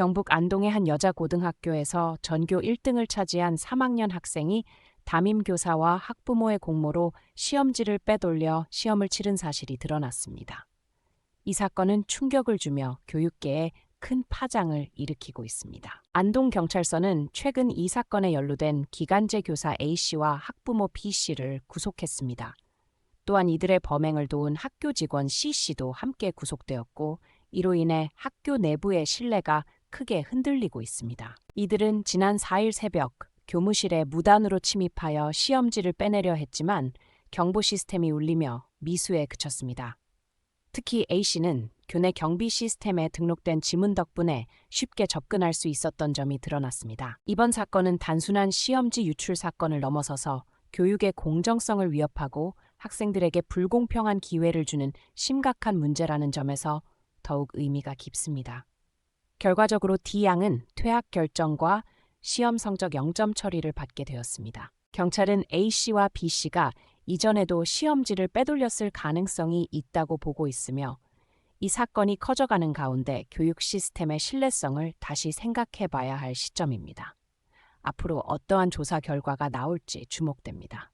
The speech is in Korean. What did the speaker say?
경북 안동의 한 여자 고등학교에서 전교 1등을 차지한 3학년 학생이 담임 교사와 학부모의 공모로 시험지를 빼돌려 시험을 치른 사실이 드러났습니다. 이 사건은 충격을 주며 교육계에 큰 파장을 일으키고 있습니다. 안동경찰서는 최근 이 사건에 연루된 기간제 교사 A씨와 학부모 B씨를 구속했습니다. 또한 이들의 범행을 도운 학교 직원 C씨도 함께 구속되었고 이로 인해 학교 내부의 신뢰가 크게 흔들리고 있습니다. 이들은 지난 4일 새벽 교무실에 무단으로 침입하여 시험지를 빼내려 했지만 경보 시스템이 울리며 미수에 그쳤습니다. 특히 A씨는 교내 경비 시스템에 등록된 지문 덕분에 쉽게 접근할 수 있었던 점이 드러났습니다. 이번 사건은 단순한 시험지 유출 사건을 넘어서서 교육의 공정성을 위협하고 학생들에게 불공평한 기회를 주는 심각한 문제라는 점에서 더욱 의미가 깊습니다. 결과적으로 D양은 퇴학 결정과 시험 성적 0점 처리를 받게 되었습니다. 경찰은 A씨와 B씨가 이전에도 시험지를 빼돌렸을 가능성이 있다고 보고 있으며 이 사건이 커져가는 가운데 교육 시스템의 신뢰성을 다시 생각해 봐야 할 시점입니다. 앞으로 어떠한 조사 결과가 나올지 주목됩니다.